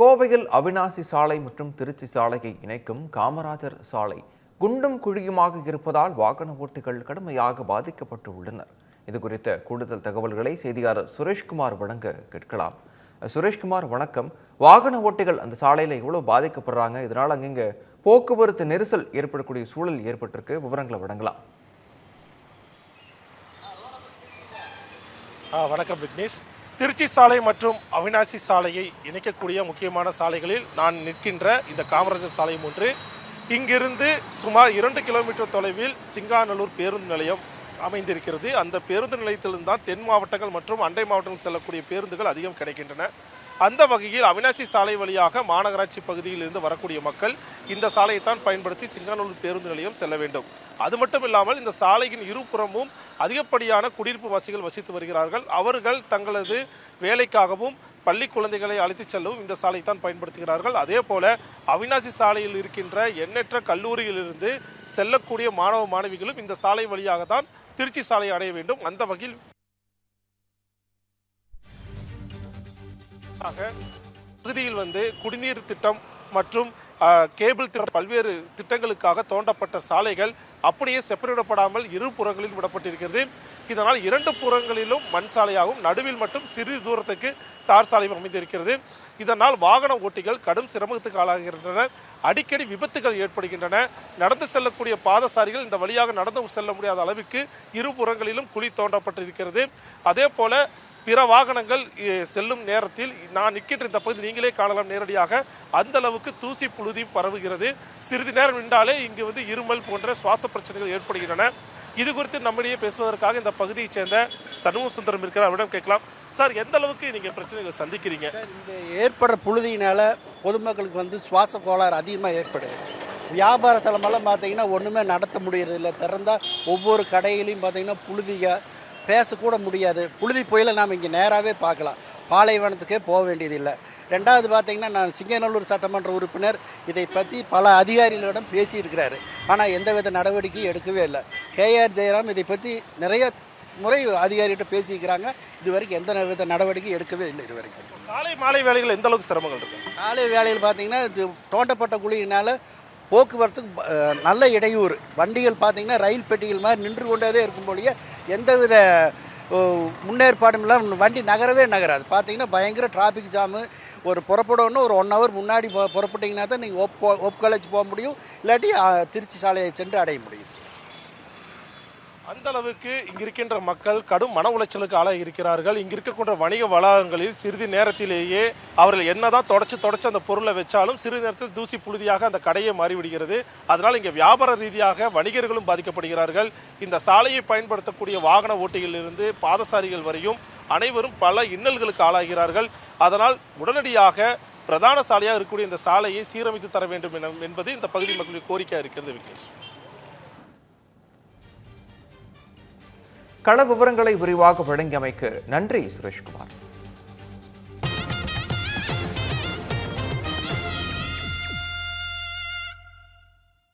கோவையில் அவினாசி சாலை மற்றும் திருச்சி சாலையை இணைக்கும் காமராஜர் சாலை குண்டும் குழியுமாக இருப்பதால் வாகன ஓட்டிகள் கடுமையாக பாதிக்கப்பட்டு உள்ளனர் இது குறித்த கூடுதல் தகவல்களை செய்தியாளர் சுரேஷ்குமார் வழங்க கேட்கலாம். சுரேஷ்குமார் வணக்கம். வாகன ஓட்டிகள் அந்த சாலையில் எவ்வளோ பாதிக்கப்படுறாங்க. இதனால் அங்கங்க போக்குவரத்து நெரிசல் ஏற்படக்கூடிய சூழல் ஏற்பட்டிருக்கு. விவரங்களை வழங்கலாம். வணக்கம் விக்னேஷ். திருச்சி சாலை மற்றும் அவினாசி சாலையை இணைக்கக்கூடிய முக்கியமான சாலைகளில் நான் நிற்கின்ற இந்த காமராஜர் சாலையும் ஒன்று. இங்கிருந்து சுமார் இரண்டு கிலோமீட்டர் தொலைவில் சிங்காநல்லூர் பேருந்து நிலையம் அமைந்திருக்கிறது. அந்த பேருந்து நிலையத்திலிருந்து தான் தென் மாவட்டங்கள் மற்றும் அண்டை மாவட்டங்கள் செல்லக்கூடிய பேருந்துகள் அதிகம் கிடைக்கின்றன. அந்த வகையில் அவினாசி சாலை வழியாக மாநகராட்சி பகுதியில் இருந்து வரக்கூடிய மக்கள் இந்த சாலையைத்தான் பயன்படுத்தி சிங்கானூர் பேருந்து நிலையம் செல்ல வேண்டும். அது மட்டும் இல்லாமல் இந்த சாலையின் இருபுறமும் அதிகப்படியான குடியிருப்பு வாசிகள் வசித்து வருகிறார்கள். அவர்கள் தங்களது வேலைக்காகவும் பள்ளி குழந்தைகளை அழைத்துச் செல்லவும் இந்த சாலை தான் பயன்படுத்துகிறார்கள். அதே போல அவினாசி சாலையில் இருக்கின்ற எண்ணற்ற கல்லூரியிலிருந்து செல்லக்கூடிய மாணவ மாணவிகளும் இந்த சாலை வழியாக தான் திருச்சி சாலை அடைய வேண்டும். அந்த வகையில் இறுதியில் வந்து குடிநீர் திட்டம் மற்றும் கேபிள் திட்டம் பல்வேறு திட்டங்களுக்காக தோண்டப்பட்ட சாலைகள் அப்படியே செப்பரிடப்படாமல் இரு புறங்களில் விடப்பட்டிருக்கிறது. இதனால் இரண்டு புறங்களிலும் மண் சாலையாகவும் நடுவில் மட்டும் சிறிது தூரத்துக்கு தார் சாலையும் அமைந்திருக்கிறது. இதனால் வாகன ஓட்டிகள் கடும் சிரமத்துக்கு ஆளாகின்றனர். அடிக்கடி விபத்துகள் ஏற்படுகின்றன. நடந்து செல்லக்கூடிய பாதசாரிகள் இந்த வழியாக நடந்து செல்ல முடியாத அளவுக்கு இரு புறங்களிலும் குழி தோண்டப்பட்டிருக்கிறது. அதே போல பிற வாகனங்கள் செல்லும் நேரத்தில் நான் நிற்கின்ற இந்த பகுதி நீங்களே காணலாம் நேரடியாக. அந்த அளவுக்கு தூசி புழுதி பரவுகிறது. சிறிது நேரம் நின்றாலே இங்கு வந்து இருமல் போன்ற சுவாச பிரச்சனைகள் ஏற்படுகின்றன. இது குறித்து நம்மிடையே பேசுவதற்காக இந்த பகுதியைச் சேர்ந்த சண்முக சுந்தரம் இருக்கிற அவரிடம் கேட்கலாம். சார் எந்த அளவுக்கு நீங்கள் பிரச்சனைகளை சந்திக்கிறீங்க? இந்த ஏற்படுற புழுதியினால பொதுமக்களுக்கு வந்து சுவாச கோளாறு அதிகமாக ஏற்படுது. வியாபார தலமெல்லாம் பார்த்தீங்கன்னா ஒன்றுமே நடத்த முடியறதில்ல. திறந்தால் ஒவ்வொரு கடையிலையும் பார்த்தீங்கன்னா புழுதிக பேசக்கூட முடியாது. புழுதி புயலை நாம் இங்கே நேராகவே பார்க்கலாம். பாலைவனத்துக்கே போக வேண்டியதில்லை. ரெண்டாவது பார்த்தீங்கன்னா நான் சிங்கநல்லூர் சட்டமன்ற உறுப்பினர். இதை பற்றி பல அதிகாரிகளிடம் பேசியிருக்கிறாரு. ஆனால் எந்தவித நடவடிக்கையும் எடுக்கவே இல்லை. கேஆர் ஜெயராம் இதை பற்றி நிறைய முறை அதிகாரிகிட்ட பேசியிருக்கிறாங்க. இது வரைக்கும் எந்த வித நடவடிக்கையும் எடுக்கவே இல்லை இது வரைக்கும் காலை மாலை வேலைகள் எந்த அளவுக்கு சிரமங்கள் இருக்கு? காலை வேலையில் பார்த்தீங்கன்னா இது தோண்டப்பட்ட குழியினால போக்குவரத்துக்கு நல்ல இடையூறு. வண்டிகள் பார்த்தீங்கன்னா ரயில் பெட்டிகள் மாதிரி நின்று கொண்டே இருக்கும் போலயே எந்தவித முன்னேற்பாடும் இல்லாமல் வண்டி நகரவே நகராது. பார்த்தீங்கன்னா பயங்கர டிராஃபிக் ஜாமு ஒரு புறப்படணும்னு ஒரு ஒன் ஹவர் முன்னாடி புறப்பட்டிங்கன்னா தான் நீங்கள் ஒப் ஒப் காலேஜ் போக முடியும். இல்லாட்டி திருச்சி சாலையை சென்று அடைய முடியும். அந்த அளவுக்கு இங்க இருக்கின்ற மக்கள் கடும் மன உளைச்சலுக்கு ஆளாக இருக்கிறார்கள். இங்க இருக்கக்கூடிய வணிக வளாகங்களில் சிறிது நேரத்திலேயே அவர்கள் என்னதான் தொடச்சு தொடச்சு அந்த பொருளை வச்சாலும் சிறிது நேரத்தில் தூசி புழுதியாக அந்த கடையை மாறிவிடுகிறது. அதனால் இங்க வியாபார ரீதியாக வணிகர்களும் பாதிக்கப்படுகிறார்கள். இந்த சாலையை பயன்படுத்தக்கூடிய வாகன ஓட்டிகளிலிருந்து பாதசாரிகள் வரையும் அனைவரும் பல இன்னல்களுக்கு ஆளாகிறார்கள். அதனால் உடனடியாக பிரதான சாலையாக இருக்கக்கூடிய இந்த சாலையை சீரமைத்து தர வேண்டும் என- என்பது இந்த பகுதி மக்களுடைய கோரிக்கையாக இருக்கிறது விக்னேஷ். கள விவரங்களை விரிவாக வழங்கியமைக்கு நன்றி சுரேஷ்குமார்.